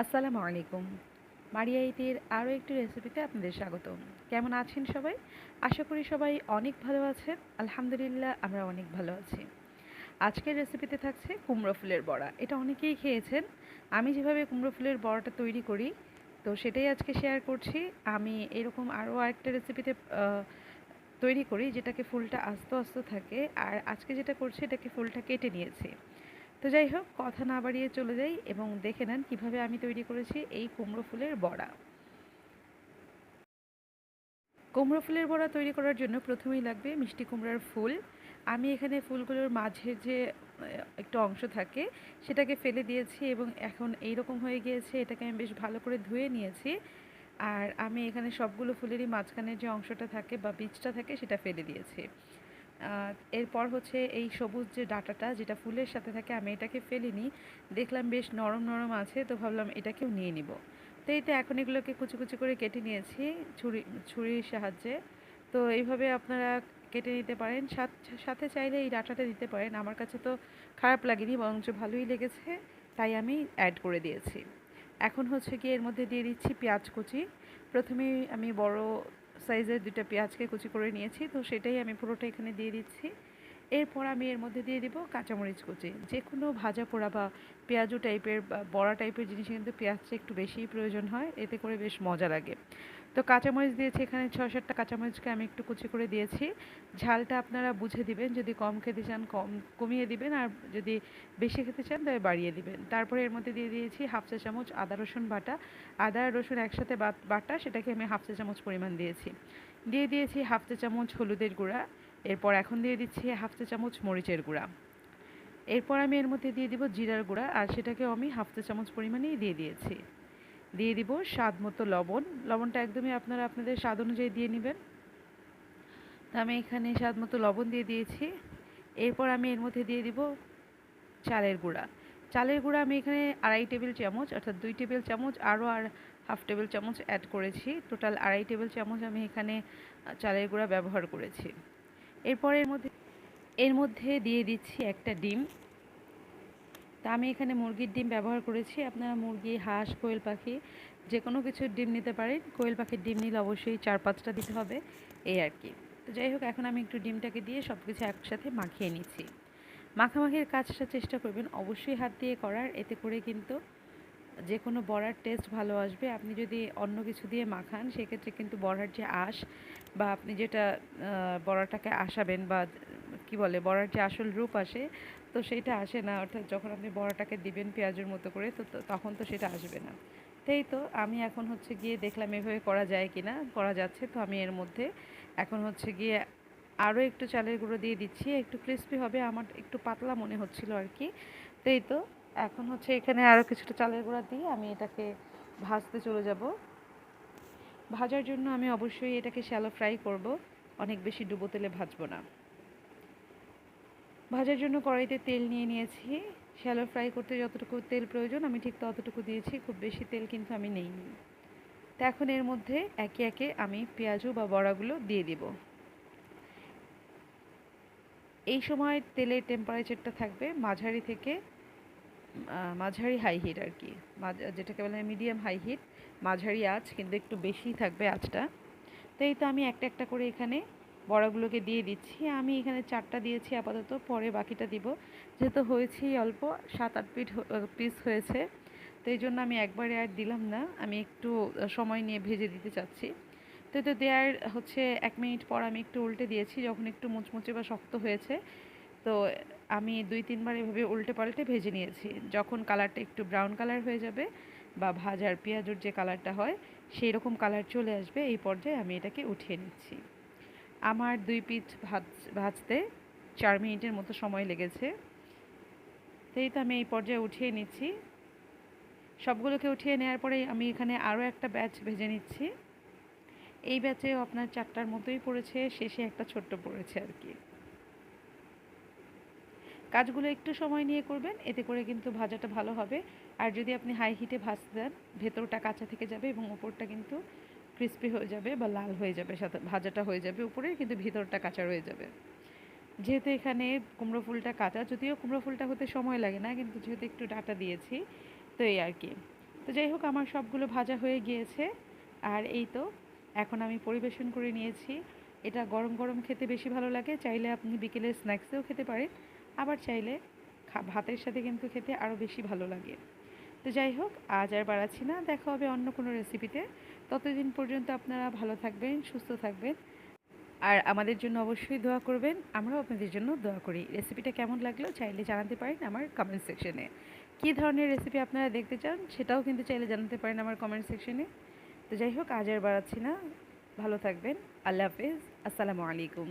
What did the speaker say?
আসসালামু আলাইকুম। মারিয়া ইতির আরও একটি রেসিপিতে আপনাদের স্বাগত কেমন আছেন সবাই? আশা করি সবাই অনেক ভালো আছেন। আলহামদুলিল্লাহ, আমরা অনেক ভালো আছি। আজকের রেসিপিতে থাকছে কুমড়ো ফুলের বড়া। এটা অনেকেই খেয়েছেন। আমি যেভাবে কুমড়ো ফুলের বড়াটা তৈরি করি, তো সেটাই আজকে শেয়ার করছি। আমি এরকম আরও আরেকটা রেসিপিতে তৈরি করি, যেটাকে ফুলটা আস্ত আস্ত থাকে। আর আজকে যেটা করছি, এটাকে ফুলটা কেটে নিয়েছি। তো যাই হোক, কথা না বাড়িয়ে চলে যাই এবং দেখে নেন কীভাবে আমি তৈরি করেছি এই কুমড়ো ফুলের বড়া। কুমড়ো ফুলের বড়া তৈরি করার জন্য প্রথমেই লাগবে মিষ্টি কুমড়ার ফুল। আমি এখানে ফুলগুলোর মাঝে যে একটু অংশ থাকে, সেটাকে ফেলে দিয়েছি এবং এখন এই রকম হয়ে গিয়েছে, এটাকে আমি বেশ ভালো করে ধুয়ে নিয়েছি। আর আমি এখানে সবগুলো ফুলেরই মাঝখানে যে অংশটা থাকে বা বীজটা থাকে, সেটা ফেলে দিয়েছি। এরপর হচ্ছে এই সবুজ যে ডাটাটা যেটা ফুলের সাথে থাকে, আমি এটাকে ফেলিনি। দেখলাম বেশ নরম নরম আছে, তো ভাবলাম এটাকেও নিয়ে নিব। তো এই তো এখন এগুলোকে কুচি কুচি করে কেটে নিয়েছি ছুরি, ছুরির সাহায্যে। তো এইভাবে আপনারা কেটে নিতে পারেন। সাথে চাইলে এই ডাটাটা দিতে পারেন। আমার কাছে তো খারাপ লাগেনি, বরঞ্চ ভালোই লেগেছে, তাই আমি অ্যাড করে দিয়েছি। এখন হচ্ছে কি এর মধ্যে দিয়ে দিচ্ছি পেঁয়াজ কুচি। প্রথমেই আমি বড় সাইজের দুটা পেঁয়াজকে কুচি করে নিয়েছি, তো সেটাই আমি পুরোটা এখানে দিয়ে দিচ্ছি। এরপর আমি এর মধ্যে দিয়ে দিব কাঁচামরিচ কুচি। যে কোনো ভাজা পোড়া বা পেঁয়াজু টাইপের বড়া টাইপের জিনিসে কিন্তু পেঁয়াজটা একটু বেশিই প্রয়োজন হয়, এতে করে বেশ মজা লাগে। তো কাঁচামরিচ দিয়েছি, এখানে ছয় সাতটা কাঁচামরিচকে আমি একটু কুচি করে দিয়েছি। ঝালটা আপনারা বুঝে দিবেন, যদি কম খেতে চান কম, কমিয়ে দিবেন, আর যদি বেশি খেতে চান তবে বাড়িয়ে দিবেন। তারপরে এর মধ্যে দিয়ে দিয়েছি হাফ চা চামচ আদা রসুন বাটা। আদা রসুন একসাথে বাটা, সেটাকে আমি হাফ চা চামচ পরিমাণ দিয়েছি। দিয়ে দিয়েছি হাফ চা চামচ হলুদের গুঁড়া, এরপর এখন দিয়ে দিচ্ছি হাফ চা চামচ মরিচের গুঁড়া। এরপর আমি এর মধ্যে দিয়ে দিব জিরার গুঁড়া, আর সেটাকেও আমি হাফ চা চামচ পরিমাণেই দিয়ে দিয়েছি। দিয়ে দিব স্বাদ মতো লবণ। লবণটা একদমই আপনারা আপনাদের স্বাদ অনুযায়ী দিয়ে নেবেন। আমি এখানে স্বাদ মতো লবণ দিয়ে দিয়েছি। এরপর আমি এর মধ্যে দিয়ে দিব চালের গুঁড়া। চালের গুঁড়া আমি এখানে আড়াই টেবিল চামচ, অর্থাৎ দুই টেবিল চামচ, আরও আর হাফ টেবিল চামচ অ্যাড করেছি। টোটাল আড়াই টেবিল চামচ আমি এখানে চালের গুঁড়া ব্যবহার করেছি। এরপর এর মধ্যে এর মধ্যে দিয়ে দিচ্ছি একটা ডিম। তা আমি এখানে মুরগির ডিম ব্যবহার করেছি। আপনারা মুরগি, হাঁস, কোয়েল পাখি যে কোনো কিছুর ডিম নিতে পারেন। কোয়েল পাখির ডিম নিলে অবশ্যই চার পাঁচটা দিতে হবে, এই আর কি। তো যাই হোক, এখন আমি একটু ডিমটাকে দিয়ে সব কিছু একসাথে মাখিয়ে নিচ্ছি। মাখামাখির কাজটা চেষ্টা করবেন, অবশ্যই হাত দিয়ে করার। এতে করে কিন্তু যে কোনো বড়ার টেস্ট ভালো আসবে। আপনি যদি অন্য কিছু দিয়ে মাখান, সেক্ষেত্রে কিন্তু বড়ার যে আঁশ বা আপনি যেটা বড়াটাকে আসাবেন বা কি বলে, বড়ার যে আসল রূপ আসে তো সেটা আসে না, অর্থাৎ যখন আপনি বড়াটাকে দিবেন পেঁয়াজের মতো করে, তো তখন তো সেটা আসবে না। তাই তো আমি এখন হচ্ছে গিয়ে দেখলাম এভাবে করা যায় কি না, করা যাচ্ছে, তো আমি এর মধ্যে এখন হচ্ছে গিয়ে আরও একটু চালের গুঁড়ো দিয়ে দিচ্ছি, একটু ক্রিস্পি হবে, আমার একটু পাতলা মনে হচ্ছিল আর কি। তাই তো এখন হচ্ছে এখানে আরও কিছুটা চালের গুঁড়া দিয়ে আমি এটাকে ভাজতে চলে যাব। ভাজার জন্য আমি অবশ্যই এটাকে শ্যালো ফ্রাই করব, অনেক বেশি ডুবো তেলে ভাজবো না। ভাজার জন্য কড়াইতে তেল নিয়ে নিয়েছি। শ্যালো ফ্রাই করতে যতটুকু তেল প্রয়োজন, আমি ঠিক ততটুকু দিয়েছি, খুব বেশি তেল কিন্তু আমি নেইনি। তো এখন এর মধ্যে একে একে আমি পেঁয়াজু বা বড়াগুলো দিয়ে দিব। এই সময় তেলের টেম্পারেচারটা থাকবে মাঝারি থেকে মাঝারি হাই হিট আর কি যেটাকে বলে মিডিয়াম হাই হিট মাঝারি আঁচ, কিন্তু একটু বেশি থাকবে আঁচটা। তো এই তো আমি একটা একটা করে এখানে বড়াগুলোকে দিয়ে দিচ্ছি। আমি এখানে চারটা দিয়েছি আপাতত, পরে বাকিটা দিব। যেহেতু হয়েছেই অল্প, সাত আট পিট পিস হয়েছে। তো এই জন্য আমি একবারে আর দিলাম না। আমি একটু সময় নিয়ে ভেজে দিতে চাচ্ছি। তো তো দেওয়ার হচ্ছে এক মিনিট পর আমি একটু উল্টে দিয়েছি, যখন একটু মুচমুচে বা শক্ত হয়েছে। তো আমি দুই, তিনবার এভাবে উল্টে পাল্টে ভেজে নিয়েছি। যখন কালারটা একটু ব্রাউন কালার হয়ে যাবে বা ভাজার পেঁয়াজুর যে কালারটা হয় সেই রকম কালার চলে আসবে। এই পর্যায়ে আমি এটাকে উঠিয়ে নিচ্ছি। আমার দুই পিঠ ভাজ, ভাজতে চার মিনিটের মতো সময় লেগেছে। তো এই তো আমি এই পর্যায়ে উঠিয়ে নিচ্ছি। সবগুলোকে উঠিয়ে নেওয়ার পরে আমি এখানে আরও একটা ব্যাচ ভেজে নিচ্ছি। এই ব্যাচেও আপনার চারটার মতোই পড়েছে, শেষে একটা ছোট্ট পড়েছে আর কি। কাজগুলো একটু সময় নিয়ে করবেন, এতে করে কিন্তু ভাজাটা ভালো হবে। আর যদি আপনি হাই হিটে ভাজতে দেন, ভেতরটা কাঁচা থেকে যাবে এবং ওপরটা কিন্তু ক্রিস্পি হয়ে যাবে বা লাল হয়ে যাবে, সাথে ভাজাটা হয়ে যাবে উপরে, কিন্তু ভিতরটা কাঁচা রয়ে যাবে। যেহেতু এখানে কুমড়ো ফুলটা কাঁচা, যদিও কুমড়ো ফুলটা হতে সময় লাগে না, কিন্তু যেহেতু একটু ডাটা দিয়েছি, তো এই আর কি। তো যাই হোক, আমার সবগুলো ভাজা হয়ে গিয়েছে। আর এই তো, এখন আমি পরিবেশন করে নিয়েছি। এটা গরম গরম খেতে বেশি ভালো লাগে, চাইলে আপনি বিকেলে স্ন্যাক্সেও খেতে পারেন, আবার চাইলে ভাতের সাথে কিন্তু খেতে আরও বেশি ভালো লাগে। তো যাই হোক, আজ আর বাড়াচ্ছি না, দেখা হবে অন্য কোনো রেসিপিতে ততদিন পর্যন্ত আপনারা ভালো থাকবেন, সুস্থ থাকবেন। আর আমাদের জন্য অবশ্যই দোয়া করবেন। আমরাও আপনাদের জন্য দোয়া করি। রেসিপিটা কেমন লাগল চাইলে জানাতে পারেন আমার কমেন্ট সেকশনে কী ধরনের রেসিপি আপনারা দেখতে চান সেটাও কিন্তু চাইলে জানাতে পারেন আমার কমেন্ট সেকশনে তো যাই হোক, আজ আর বাড়াচ্ছি না। ভালো থাকবেন। আল্লাহ হাফেজ। আসসালামু আলাইকুম।